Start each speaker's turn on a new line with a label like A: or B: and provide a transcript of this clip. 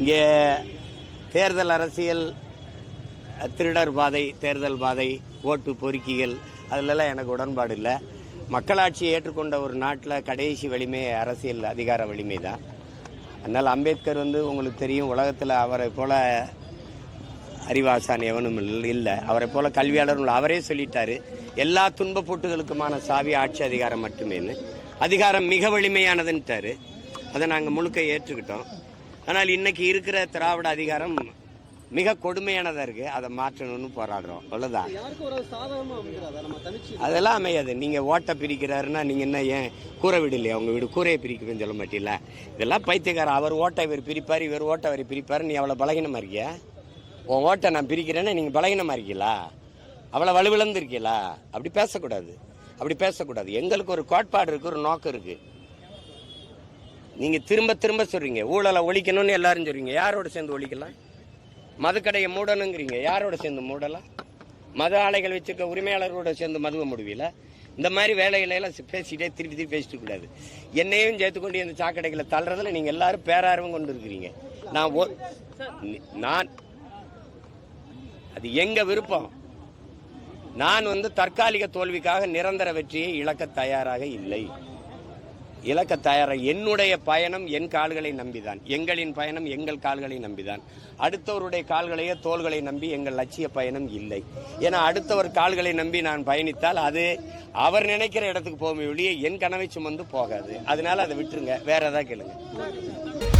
A: இங்கே தேர்தல் அரசியல் திருடர் பாதை தேர்தல் பாதை ஓட்டு பொறுக்கிகள் அதிலெல்லாம் எனக்கு உடன்பாடு இல்லை. மக்களாட்சியை ஏற்றுக்கொண்ட ஒரு நாட்டில் கடைசி வலிமை அரசியல் அதிகார வலிமை தான். அதனால் அம்பேத்கர் வந்து உங்களுக்கு தெரியும் உலகத்தில் அவரை போல அறிவாசான் எவனும் இல்லை. அவரை போல் கல்வியாளரும் இல்லை. அவரே சொல்லிட்டாரு எல்லா துன்பப்பூட்டுகளுக்குமான சாவி ஆட்சி அதிகாரம் மட்டுமேன்னு. அதிகாரம் மிக வலிமையானதுன்ட்டாரு. அதை நாங்கள் முழுக்க ஏற்றுக்கிட்டோம். ஆனால் இன்னைக்கு இருக்கிற திராவிட அதிகாரம் மிக கொடுமையானதாக இருக்கு. அதை மாற்றணும்னு போராடுறோம். அவ்வளோதான் அதெல்லாம் அமையாது. நீங்கள் ஓட்டை பிரிக்கிறாருன்னா நீங்கள் என்ன ஏன் கூரை வீடு இல்லையா? உங்கள் வீடு கூரையை பிரிக்கணும்னு சொல்ல மாட்டீங்களா? இதெல்லாம் பைத்தியக்காரன். அவர் ஓட்டை இவர் பிரிப்பார் இவர் ஓட்டை அவர் பிரிப்பார். நீ அவ்வளோ பலகீனமாக இருக்கியா? உன் ஓட்டை நான் பிரிக்கிறேன்னா நீங்கள் பலகீனமாக இருக்கீங்களா? அவ்வளோ வலுவிழந்து இருக்கீங்களா அப்படி பேசக்கூடாது. அப்படி பேசக்கூடாது. எங்களுக்கு ஒரு கோட்பாடு இருக்குது ஒரு நோக்கம் இருக்குது நீங்கள் திரும்ப திரும்ப சொல்கிறீங்க ஊழலை ஒழிக்கணும்னு எல்லாரும் சொல்றீங்க. யாரோட சேர்ந்து ஒழிக்கலாம்? மதுக்கடையை மூடணுங்கிறீங்க. யாரோட சேர்ந்து மூடலாம் மது ஆலைகள் வச்சிருக்க உரிமையாளர்களோட சேர்ந்து மதுவை முடிவில? இந்த மாதிரி வேலைகளை எல்லாம் பேசிட்டே திருப்பி திருப்பி பேசிட்டு கூடாது என்னையும் சேர்த்துக்கொண்டு இந்த சாக்கடைகளை தள்ளுறதுல நீங்க எல்லாரும் பேரார்வம் கொண்டு இருக்கிறீங்க. நான் ஒ- நான் அது எங்க விருப்பம்? நான் வந்து தற்காலிக தோல்விக்காக நிரந்தர வெற்றியை இழக்க தயாராக இல்லை. இலக்க தயார என்னுடைய பயணம் என் கால்களை நம்பிதான். எங்களின் பயணம் எங்கள் கால்களை நம்பிதான். அடுத்தவருடைய கால்களையோ தோள்களை நம்பி எங்கள் லட்சிய பயணம் இல்லை. ஏன்னா அடுத்தவர் கால்களை நம்பி நான் பயணித்தால் அது அவர் நினைக்கிற இடத்துக்கு போகும் ஒழிய என் கனவை சுமந்து போகாது. அதனால அதை விட்டுருங்க. வேற ஏதாவது கேளுங்க.